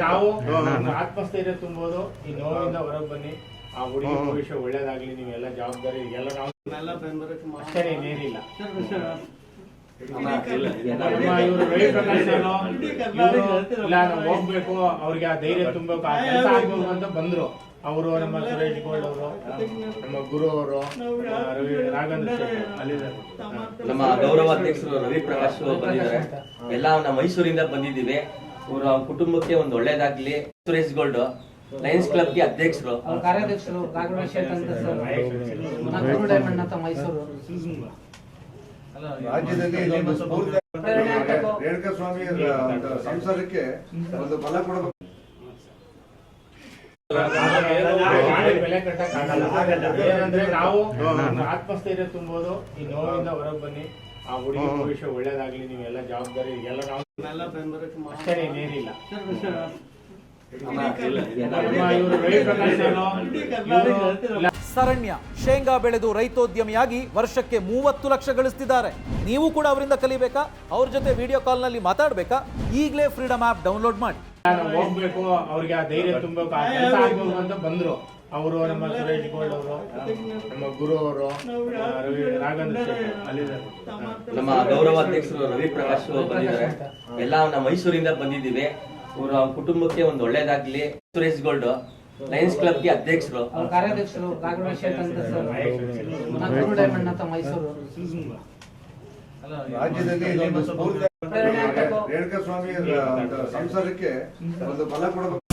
ನಾವು ಆತ್ಮಸ್ಥೈರ್ಯ ತುಂಬೋದು ಈ ನೋವಿಂದ ಹೊರಗೆ ಬನ್ನಿ. ಆ ಹುಡುಗಿ ಭವಿಷ್ಯ ಒಳ್ಳೇದಾಗ್ಲಿ ನೀವೆಲ್ಲ ಜವಾಬ್ದಾರಿ ಎಲ್ಲ ನಾವು ಅಷ್ಟೇ ಇನ್ನೇನಿಲ್ಲ. ಹೋಗ್ಬೇಕು ಅವ್ರಿಗೆ ಆ ಧೈರ್ಯ ತುಂಬಬೇಕು ಆ ಕೆಲಸ ಆಗ್ಬೇಕು ಅಂತ ಬಂದ್ರು ಅವರು ನಮ್ಮ ಸುರೇಶ್ ಗೋಲ್ಡ್ ಅವರು ನಮ್ಮ ಗುರು ಅವರು ರವಿ ರಾಘವೇಂದ್ರ ನಮ್ಮ ಗೌರವ ಅಧ್ಯಕ್ಷರು ರವಿ ಪ್ರಕಾಶ್ ಅವರು ಬಂದಿದ್ದಾರೆ. ಎಲ್ಲ ನಮ್ಮ ಮೈಸೂರಿಂದ ಬಂದಿದ್ದೀವಿ. ಅವ್ರ ಕುಟುಂಬಕ್ಕೆ ಒಂದು ಒಳ್ಳೇದಾಗ್ಲಿ. ಸುರೇಶ್ ಗೋಲ್ಡ್ ಲಯನ್ಸ್ ಕ್ಲಬ್ಗೆ ಅಧ್ಯಕ್ಷರು. ಅವ್ರ ಕಾರ್ಯಾಧ್ಯಕ್ಷರು ಮೈಸೂರು. ರಾಜ್ಯದಲ್ಲಿ ಇದೊಂದು ಸ್ಫೂರ್ತಿ ರೇಣುಕಾ ಸ್ವಾಮಿ ಸಂಸಾರಕ್ಕೆ ಒಂದು ಬಲ ಕೊಡಬೇಕು ಗಾಳಿ ಬೆಲೆ ಕಟ್ಟಕ್ ಆಗಲ್ಲ ಏನಂದ್ರೆ ನಾವು ಆತ್ಮಸ್ಥೈರ್ಯ ತುಂಬೋದು ಈ ನೋವಿಂದ ಹೊರಗೆ ಬನ್ನಿ. ಆ ಹುಡುಗಿ ಭವಿಷ್ಯ ಒಳ್ಳೇದಾಗ್ಲಿ ನೀವೆಲ್ಲ ಜವಾಬ್ದಾರಿ. ಎಲ್ಲ ನಾವು ಅಷ್ಟೇ ನಮ್ಮ ಇವ್ರು ರವಿ ಪ್ರಕಾಶ್ ಸರಣ್ಯ ಶೇಂಗಾ ಬೆಳೆದು ರೈತೋದ್ಯಮಿಯಾಗಿ ವರ್ಷಕ್ಕೆ ಮೂವತ್ತು ಲಕ್ಷ ಗಳಿಸ್ತಿದ್ದಾರೆ. ನೀವು ಕೂಡ ಅವರಿಂದ ಕಲಿಬೇಕಾ? ಅವ್ರ ಜೊತೆ ವಿಡಿಯೋ ಕಾಲ್ನಲ್ಲಿ ಮಾತಾಡಬೇಕಾ? ಈಗಲೇ ಫ್ರೀಡಮ್ ಆಪ್ ಡೌನ್ಲೋಡ್ ಮಾಡಿ. ನಾನು ಹೋಗ್ಬೇಕು ಅವ್ರಿಗೆ ಆ ಧೈರ್ಯ ತುಂಬಬೇಕು ಆ ಕೆಲಸ ಆಗ್ಬೇಕು ಅಂತ ಬಂದ್ರು. ಅವರು ನಮ್ಮ ಸುರೇಶ್ ಗೋಲ್ಡ್ ಅವರು ನಮ್ಮ ಗುರು ಅವರು ರವಿ ರಾಘವೇಂದ್ರ ಶೆಟ್ಟಿ ನಮ್ಮ ಗೌರವ ಅಧ್ಯಕ್ಷರು ರವಿ ಪ್ರಕಾಶ್ ಅವರು ಬಂದಿದ್ದಾರೆ. ಎಲ್ಲ ನಮ್ಮ ಮೈಸೂರಿಂದ ಬಂದಿದ್ದೀವಿ. ಅವರ ಕುಟುಂಬಕ್ಕೆ ಒಂದು ಒಳ್ಳೇದಾಗ್ಲಿ. ಸುರೇಶ್ ಗೋಲ್ಡ್ ಲಯನ್ಸ್ ಕ್ಲಬ್ಗೆ ಅಧ್ಯಕ್ಷರು. ಅವ್ರ ಕಾರ್ಯಾಧ್ಯಕ್ಷರು ರಾಘವೇಶ್ ಅಂತ ಸರ್. ನಾನು ಗುರು ಡೈಮಂಡ್ ಅಂತ ಮೈಸೂರು. ರಾಜ್ಯದಲ್ಲಿ ಇದೊಂದು ಸ್ಫೂರ್ತಿ ರೇಣುಕಾ ಸ್ವಾಮಿ ಸಂಸಾರಕ್ಕೆ ಒಂದು ಬಲ ಕೊಡಬೇಕು.